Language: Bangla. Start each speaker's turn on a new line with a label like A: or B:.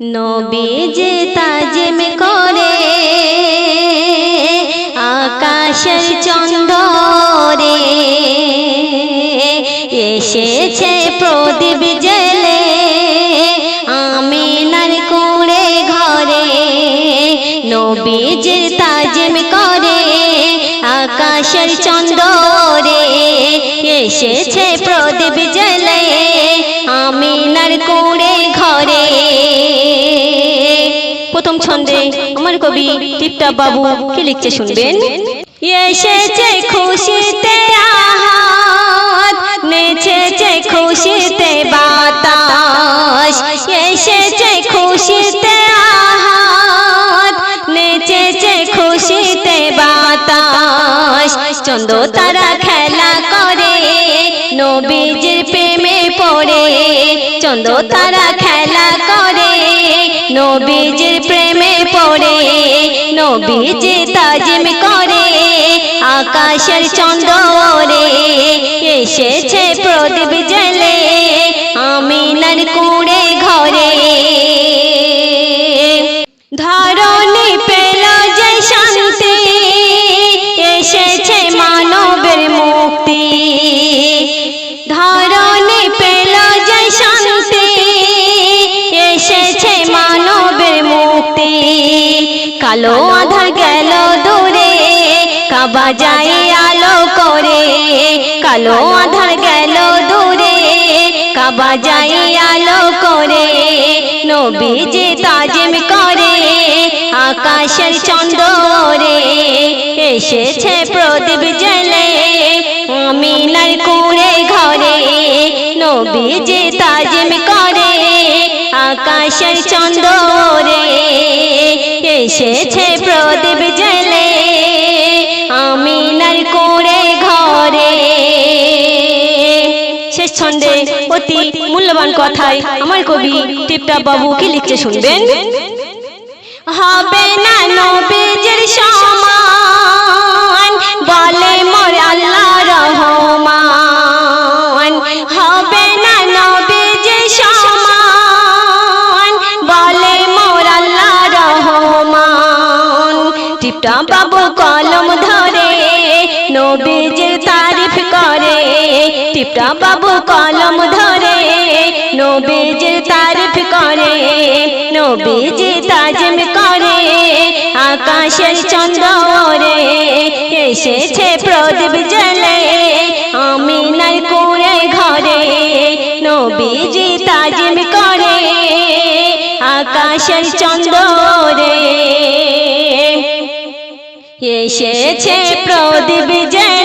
A: নবী যে তাজিম করে, আকাশের চন্দরে এসেছে প্রদীপ জেলে আমিনার কুড়ে ঘরে। নবী যে তাজিম করে, আকাশের চন্দরে এসেছে প্রদীপ জেলে আমিনার কুড়ে ঘরে। প্রথম ছন্দে আমার কবি টিপটা বাবু কি লিখছে শুনবেন? এসেছে খুশিতে আহাত, নেচেছে খুশিতে বাতাস। এসেছে খুশিতে আহাত, নেচেছে খুশিতে বাতাস। তারা খেলা করে, নবীজির প্রেমে পড়ে। চন্দ তারা খেলা নবীজির প্রেমে পড়ে, নবীজি তাজিম করে, আকাশের চন্দ্রে এসেছে প্রদীপ জেলে আমিনার কুড়ে ঘরে। ধরণী এসেছে মানবের মুক্তি। ধরণী পেল যে শান্তি, এসেছে কালো আধার গেল দূরে কাবা যায় আলো করে। কালো আধার গেল দূরে কাবা যায় আলো করে। নবীজি তাজিম করে আকাশের চন্দরে এসেছে প্রদীপ জেলে আমিনার কুড়ে ঘরে নবীজি তাজিম করে। আকাশের চন্দরে এসেছে প্রদীপ জেলে আমিনার করে ঘরে। শেষ ছন্দে অতি মূল্যবান কথায় আমার কবি টিপটা বাবু কি শুনবেন? হবে না নবীজির সমান টিপটা বাবু কলম ধরে নবীজির তারিফ করে। টিপটা বাবু কলম ধরে নবীজির তারিফ করে। নবীজি তাজিম করে, আকাশের চন্দ্রে এসেছে প্রদীপ জলে আমিনার কুড়ে ঘরে। নবীজি তাজিম করে, আকাশের চন্দ্রে এসেছে প্রদীপ জলে